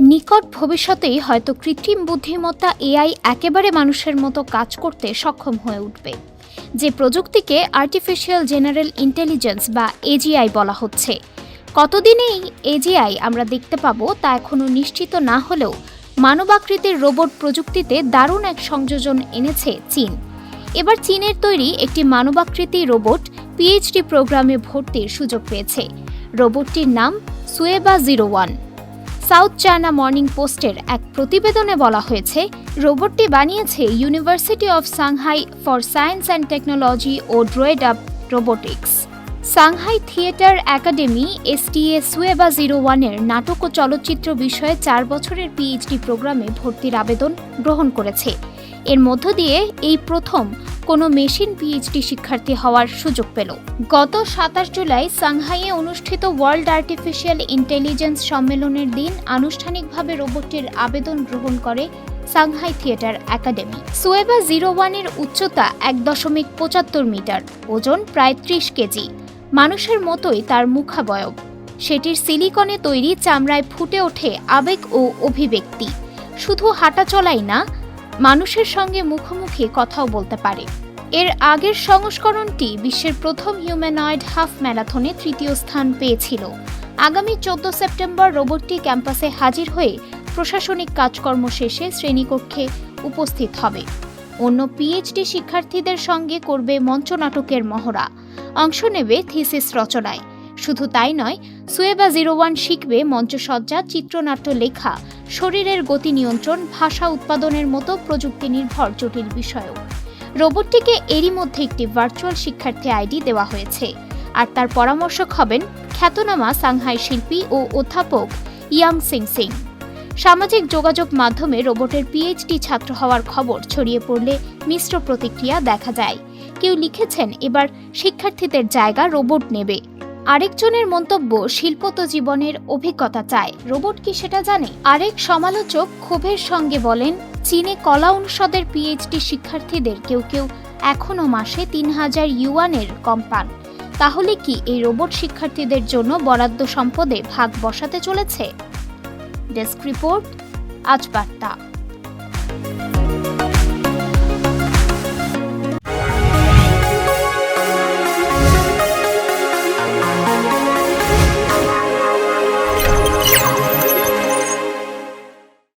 নিকট ভবিষ্যতেই হয়তো কৃত্রিম বুদ্ধিমত্তা এআই একেবারে মানুষের মতো কাজ করতে সক্ষম হয়ে উঠবে, যে প্রযুক্তিকে আর্টিফিশিয়াল জেনারেল ইন্টেলিজেন্স বা এজিআই বলা হচ্ছে। কতদিনেই এজিআই আমরা দেখতে পাবো তা এখনও নিশ্চিত না হলেও মানবাকৃতির রোবট প্রযুক্তিতে দারুণ এক সংযোজন এনেছে চীন। এবার চীনের তৈরি একটি মানবাকৃতি রোবট পিএইচডি প্রোগ্রামে ভর্তির সুযোগ পেয়েছে। রোবটটির নাম সুয়েবা zero one. South China Morning পোস্টের এক প্রতিবেদনে বলা হয়েছে, রোবটটি বানিয়েছে University of Shanghai for Science and Technology O DroidUp Robotics. Shanghai Theatre Academy, STA সুয়েবা zero ওয়ানের নাটক ও চলচ্চিত্র বিষয়ে চার বছরের পিএইচডি প্রোগ্রামে ভর্তির আবেদন গ্রহণ করেছে। এর মধ্য দিয়ে এই প্রথম কোনো মেশিন পিএইচডি শিক্ষার্থী হওয়ার সুযোগ পেল। গত সাতাশ জুলাই সাংহাইয়ে অনুষ্ঠিত ওয়ার্ল্ড আর্টিফিশিয়াল ইন্টেলিজেন্স সম্মেলনের দিন আনুষ্ঠানিকভাবে রোবটটির আবেদন গ্রহণ করে সাংহাই থিয়েটার একাডেমি। সুয়েবা জিরো ওয়ানের উচ্চতা এক দশমিক পঁচাত্তর মিটার, ওজন প্রায় ত্রিশ কেজি। মানুষের মতোই তার মুখাবয়ব। সেটির সিলিকনে তৈরি চামড়ায় ফুটে ওঠে আবেগ ও অভিব্যক্তি। শুধু হাঁটা চলাই না মানুষের সঙ্গে মুখোমুখি কথাও বলতে পারে। এর আগের সংস্করণটি বিশ্বের প্রথম হিউম্যানয়েড হাফ ম্যারাথনে তৃতীয় স্থান পেয়েছিল। আগামী চোদ্দ সেপ্টেম্বর রোবটটি ক্যাম্পাসে হাজির হয়ে প্রশাসনিক কাজকর্ম শেষে শ্রেণীকক্ষে উপস্থিত হবে। অন্য পিএইচডি শিক্ষার্থীদের সঙ্গে করবে মঞ্চনাটকের মহড়া। অংশ নেবে থিসিস রচনায়। শুধু তাই নয় সুয়েবা জিরো ওয়ান শিখবে মঞ্চসজ্জা, চিত্রনাট্য লেখা, শরীরের গতি নিয়ন্ত্রণ, ভাষা উৎপাদনের মতো প্রযুক্তি নির্ভর জটিল বিষয়ও। রোবটটিকে এরই মধ্যে একটি ভার্চুয়াল শিক্ষার্থী আইডি দেওয়া হয়েছে। আর তার পরামর্শক হবেন খ্যাতনামা সাংহাই শিল্পী ও অধ্যাপক ইয়াং সিং সিং। সামাজিক যোগাযোগ মাধ্যমে রোবটের পিএইচডি ছাত্র হওয়ার খবর ছড়িয়ে পড়লে মিশ্র প্রতিক্রিয়া দেখা যায়। কেউ লিখেছেন, এবার শিক্ষার্থীদের জায়গা রোবট নেবে। আরেকজনের মন্তব্য শিল্প তো জীবনের অভিজ্ঞতা চায়। রোবট কি সেটা জানে? আরেক সমালোচক ক্ষোভের সঙ্গে বলেন, চীনে কলা অনুষদের পিএইচডি শিক্ষার্থীদের কেউ কেউ এখনও মাসে তিন হাজার ইউয়ানের কম পান। তাহলে কি এই রোবট শিক্ষার্থীদের জন্য বরাদ্দ সম্পদে ভাগ বসাতে চলেছে? ডেস্ক রিপোর্ট, আজ বার্তা।